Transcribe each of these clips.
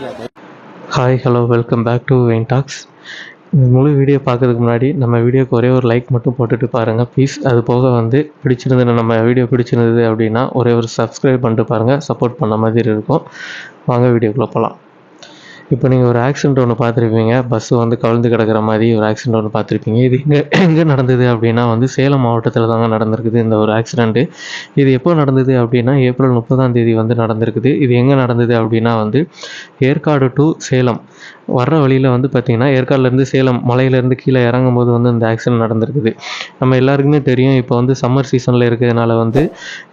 Hi hello welcome back to vein talks இந்த முழு video பார்க்கறதுக்கு முன்னாடி நம்ம வீடியோக்கு ஒரே ஒரு லைக் மட்டும் போட்டுட்டு பாருங்கள் ப்ளீஸ் அது போக வந்து பிடிச்சிருந்தது நம்ம வீடியோ பிடிச்சிருந்தது அப்படின்னா ஒரே ஒரு சப்ஸ்கிரைப் பண்ணிட்டு பாருங்கள் சப்போர்ட் பண்ண மாதிரி இருக்கும். வாங்க வீடியோக்குள்ளே போகலாம் இப்போ நீங்கள் ஒரு ஆக்சிடென்ட் ஒன்று பார்த்துருப்பீங்க. பஸ்ஸு வந்து கவிழ்ந்து கிடக்கிற மாதிரி ஒரு ஆக்சிடென்ட் ஒன்று பார்த்துருப்பீங்க. இது எங்கே எங்கே நடந்தது அப்படின்னா வந்து சேலம் மாவட்டத்தில் தாங்க நடந்திருக்குது இந்த ஒரு ஆக்சிடெண்ட்டு இது எப்போ நடந்தது அப்படின்னா ஏப்ரல் முப்பதாம் தேதி வந்து நடந்திருக்குது. இது எங்கே நடந்தது அப்படின்னா வந்து ஏற்காடு டு சேலம். வர்ற வழியில் வந்து பார்த்திங்கன்னா ஏற்காடுலேருந்து சேலம் மலையிலேருந்து கீழே இறங்கும் போது வந்து இந்த ஆக்சிடென்ட் நடந்திருக்குது. நம்ம எல்லாருக்குமே தெரியும் இப்போ வந்து சம்மர் சீசனில் இருக்கிறதுனால வந்து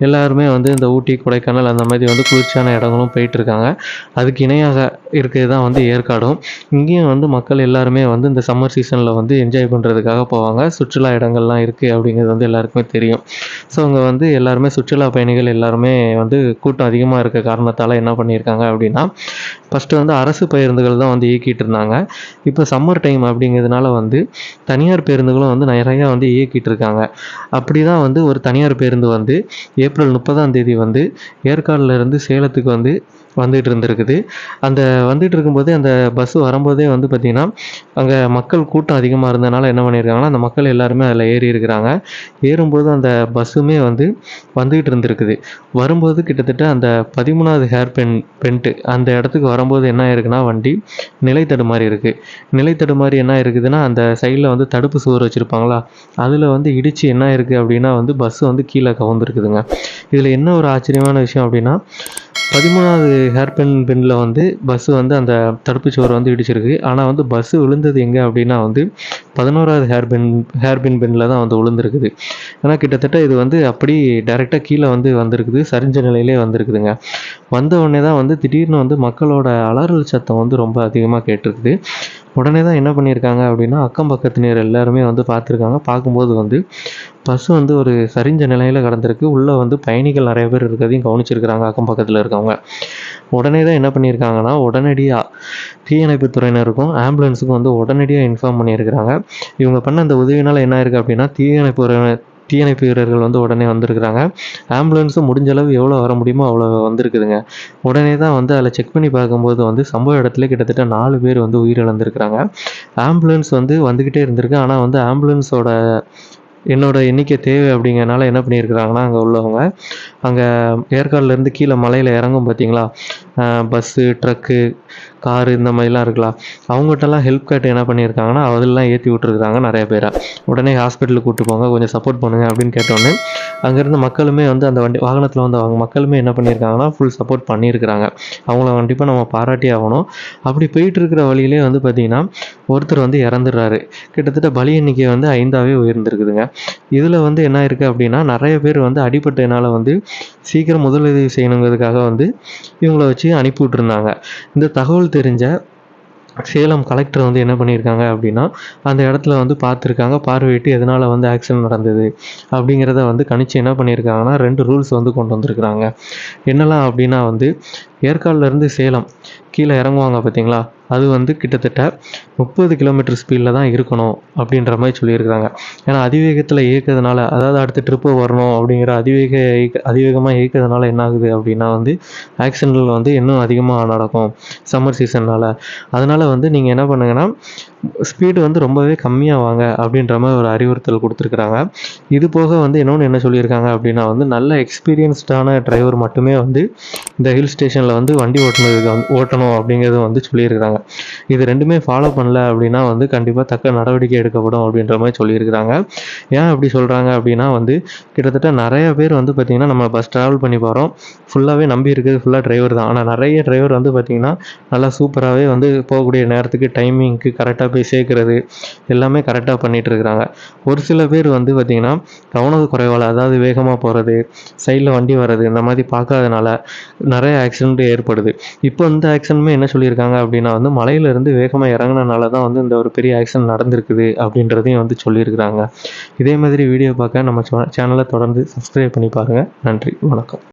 எல்லாருமே வந்து இந்த ஊட்டி கொடைக்கானல் அந்த மாதிரி வந்து குளிர்ச்சியான இடங்களும் போயிட்டுருக்காங்க அதுக்கு இணையாக இருக்கிறது தான் வந்து ஏற்காடும். இங்கேயும் வந்து மக்கள் எல்லாருமே வந்து இந்த சம்மர் சீசனில் வந்து என்ஜாய் பண்ணுறதுக்காக போவாங்க. சுற்றுலா இடங்கள்லாம் இருக்குது அப்படிங்கிறது வந்து எல்லாருக்குமே தெரியும். ஸோ அங்கே வந்து எல்லாருமே சுற்றுலா பயணிகள் எல்லாருமே வந்து கூட்டம் அதிகமாக இருக்க காரணத்தால் என்ன பண்ணியிருக்காங்க அப்படின்னா ஃபஸ்ட்டு வந்து அரசு பேருந்துகள் தான் வந்து இயக்கிட்டு இருந்தாங்க. இப்போ சம்மர் டைம் அப்படிங்கிறதுனால வந்து தனியார் பேருந்துகளும் வந்து நிறையா வந்து இயக்கிட்டு இருக்காங்க. அப்படி தான் வந்து ஒரு தனியார் பேருந்து வந்து ஏப்ரல் முப்பதாம் தேதி வந்து ஏற்காடுலேருந்து சேலத்துக்கு வந்து வந்துட்டு இருந்திருக்குது. அந்த வந்துட்டு வரும்போது அந்த பஸ் வரும்போதே வந்து பார்த்திங்கன்னா அங்கே மக்கள் கூட்டம் அதிகமாக இருந்ததுனால என்ன பண்ணியிருக்காங்கன்னா அந்த மக்கள் எல்லாருமே அதில் ஏறி இருக்கிறாங்க. ஏறும்போது அந்த பஸ்ஸுமே வந்து வந்துகிட்டு இருந்திருக்குது. வரும்போது கிட்டத்தட்ட அந்த பதிமூணாவது ஹேர் பென் பென்ட்டு அந்த இடத்துக்கு வரும்போது என்ன ஆயிருக்குன்னா வண்டி நிலை தடுமாறி இருக்குது நிலை தடுமாறி என்ன இருக்குதுன்னா அந்த சைடில் வந்து தடுப்பு சுவர் வச்சுருப்பாங்களா அதில் வந்து இடித்து என்ன இருக்குது அப்படின்னா வந்து பஸ் வந்து கீழே கவுந்துருக்குதுங்க. இதில் என்ன ஒரு ஆச்சரியமான விஷயம் அப்படின்னா பதிமூணாவது ஹேர்பின் பின்னில் வந்து பஸ்ஸு வந்து அந்த தடுப்பு சுவர் வந்து இடிச்சிருக்கு. ஆனால் வந்து பஸ்ஸு விழுந்தது எங்கே அப்படின்னா வந்து பதினோராவது ஹேர்பின் ஹேர்பின் பின்னில் தான் வந்து விழுந்திருக்குது. ஏன்னா கிட்டத்தட்ட இது வந்து அப்படி டைரெக்டாக கீழே வந்து வந்திருக்குது. சரிஞ்ச நிலையிலே வந்திருக்குதுங்க. வந்த உடனே தான் வந்து திடீர்னு வந்து மக்களோட அலறல் சத்தம் வந்து ரொம்ப அதிகமாக கேட்டிருக்குது. உடனே தான் என்ன பண்ணியிருக்காங்க அப்படின்னா அக்கம் பக்கத்தினர் எல்லாருமே வந்து பார்த்துருக்காங்க. பார்க்கும்போது வந்து பஸ் வந்து ஒரு சரிஞ்ச நிலையில் கடந்திருக்கு. உள்ளே வந்து பயணிகள் நிறைய பேர் இருக்கிறதையும் கவனிச்சிருக்கிறாங்க அக்கம் பக்கத்தில் இருக்கவங்க. உடனே தான் என்ன பண்ணியிருக்காங்கன்னா உடனடியாக தீயணைப்பு துறையினருக்கும் ஆம்புலன்ஸுக்கும் வந்து உடனடியாக இன்ஃபார்ம் பண்ணியிருக்கிறாங்க. இவங்க பண்ண அந்த உதவினால் என்ன இருக்குது அப்படின்னா தீயணைப்பு தீயணைப்பு வீரர்கள் வந்து உடனே வந்திருக்கிறாங்க. ஆம்புலன்ஸும் முடிஞ்ச அளவு எவ்வளோ வர முடியுமோ அவ்வளோ வந்திருக்குதுங்க. உடனே தான் வந்து அதில் செக் பண்ணி பார்க்கும்போது வந்து சம்பவ இடத்துல கிட்டத்தட்ட நாலு பேர் வந்து உயிரிழந்திருக்கிறாங்க. ஆம்புலன்ஸ் வந்து வந்துக்கிட்டே இருந்திருக்கு. ஆனால் வந்து ஆம்புலன்ஸோட என்னோட எண்ணிக்கை தேவை அப்படிங்கிறனால என்ன பண்ணியிருக்கிறாங்கன்னா அங்கே உள்ளவங்க அங்கே ஏற்காடுலேருந்து கீழே மலையில் இறங்கும் பார்த்தீங்களா? பஸ்ஸு ட்ரக்கு காரு இந்த மாதிரிலாம் இருக்கலாம். அவங்ககிட்டலாம் ஹெல்ப் கேட்டு என்ன பண்ணியிருக்காங்கன்னா அதெல்லாம் ஏற்றி விட்டுருக்காங்க நிறைய பேரை. உடனே ஹாஸ்பிட்டலுக்கு கூப்பிட்டு போங்க கொஞ்சம் சப்போர்ட் பண்ணுங்கள் அப்படின்னு கேட்டோன்னே அங்கேருந்து மக்களுமே வந்து அந்த வண்டி வாகனத்தில் வந்து அவங்க மக்களுமே என்ன பண்ணியிருக்காங்கன்னா ஃபுல் சப்போர்ட் பண்ணியிருக்கிறாங்க. அவங்கள கண்டிப்பாக நம்ம பாராட்டி ஆகணும். அப்படி போயிட்டு இருக்கிற வழியிலே வந்து பார்த்திங்கன்னா ஒருத்தர் வந்து இறந்துடுறாரு. கிட்டத்தட்ட பலி எண்ணிக்கை வந்து ஐந்தாவே உயர்ந்திருக்குதுங்க. இதில் வந்து என்ன இருக்குது அப்படின்னா நிறைய பேர் வந்து அடிபட்டதுனால வந்து சீக்கிரம் முதலுதவி செய்யணுங்கிறதுக்காக வந்து இவங்கள வச்சு அனுப்பி விட்ருந்தாங்க இந்த தகவல் தெரிஞ்ச சேலம் கலெக்டர் வந்து என்ன பண்ணியிருக்காங்க அப்படின்னா அந்த இடத்துல வந்து பார்த்துருக்காங்க பார்வையிட்டு எதனால் வந்து ஆக்சிடென்ட் நடந்தது அப்படிங்கிறத வந்து கணிச்சு என்ன பண்ணியிருக்காங்கன்னா ரெண்டு ரூல்ஸ் வந்து கொண்டு வந்திருக்கிறாங்க. என்னெல்லாம் அப்படின்னா வந்து ஏற்காடுலேருந்து சேலம் கீழே இறங்குவாங்க பார்த்தீங்களா? அது வந்து கிட்டத்தட்ட முப்பது கிலோமீட்டர் ஸ்பீடில் தான் இருக்கணும் அப்படின்ற மாதிரி சொல்லியிருக்கிறாங்க. ஏன்னா அதிவேகத்தில் இயக்கிறதுனால அதாவது அடுத்த ட்ரிப்பு வரணும் அப்படிங்கிற அதிவேக இயக்க அதிவேகமாக இயக்கிறதுனால என்ன ஆகுது அப்படின்னா வந்து ஆக்சிடென்ட்கள் வந்து இன்னும் அதிகமாக நடக்கும் சம்மர் சீசன்னால் அதனால் வந்து நீங்கள் என்ன பண்ணுங்கன்னா ஸ்பீடு வந்து ரொம்பவே கம்மியாக வாங்க அப்படின்ற மாதிரி ஒரு அறிவுறுத்தல் கொடுத்துருக்குறாங்க. இது போக வந்து இன்னொன்று என்ன சொல்லியிருக்காங்க அப்படின்னா வந்து நல்ல எக்ஸ்பீரியன்ஸ்டான டிரைவர் மட்டுமே வந்து இந்த ஹில் ஸ்டேஷனில் வந்து வண்டி ஓட்டுனதுக்கு வந்து ஓட்டணும் அப்படிங்கிறது வந்து இது ரெண்டுமே ஃபாலோ பண்ணல அப்படின்னா வந்து கண்டிப்பாக தக்க நடவடிக்கை எடுக்கப்படும் அப்படின்ற மாதிரி சொல்லியிருக்கிறாங்க. ஏன் அப்படி சொல்கிறாங்க அப்படின்னா வந்து கிட்டத்தட்ட நிறைய பேர் வந்து பார்த்திங்கன்னா நம்ம பஸ் ட்ராவல் பண்ணி போகிறோம் ஃபுல்லாகவே நம்பி இருக்கிறது ஃபுல்லாக டிரைவர் தான். ஆனால் நிறைய டிரைவர் வந்து பார்த்திங்கன்னா நல்லா சூப்பராகவே வந்து போகக்கூடிய நேரத்துக்கு டைமிங்க்கு கரெக்டாக போய் சேர்க்குறது எல்லாமே கரெக்டாக பண்ணிகிட்டு இருக்கிறாங்க. ஒரு சில பேர் வந்து பார்த்திங்கன்னா கவன குறைவால் அதாவது வேகமாக போகிறது சைடில் வண்டி வர்றது இந்த மாதிரி பார்க்காதனால நிறைய ஆக்சிடென்ட் ஏற்படுது. இப்போ இந்த ஆக்சிடென்ட்மே என்ன சொல்லியிருக்காங்க அப்படின்னா வந்து வந்து மலையிலேருந்து வேகமாக இறங்கினனால தான் வந்து இந்த ஒரு பெரிய ஆக்சிடென்ட் நடந்திருக்குது அப்படின்றதையும் வந்து சொல்லியிருக்கிறாங்க. இதே மாதிரி வீடியோ பார்க்க நம்ம சேனலை தொடர்ந்து சப்ஸ்கிரைப் பண்ணி பாருங்கள் நன்றி வணக்கம்.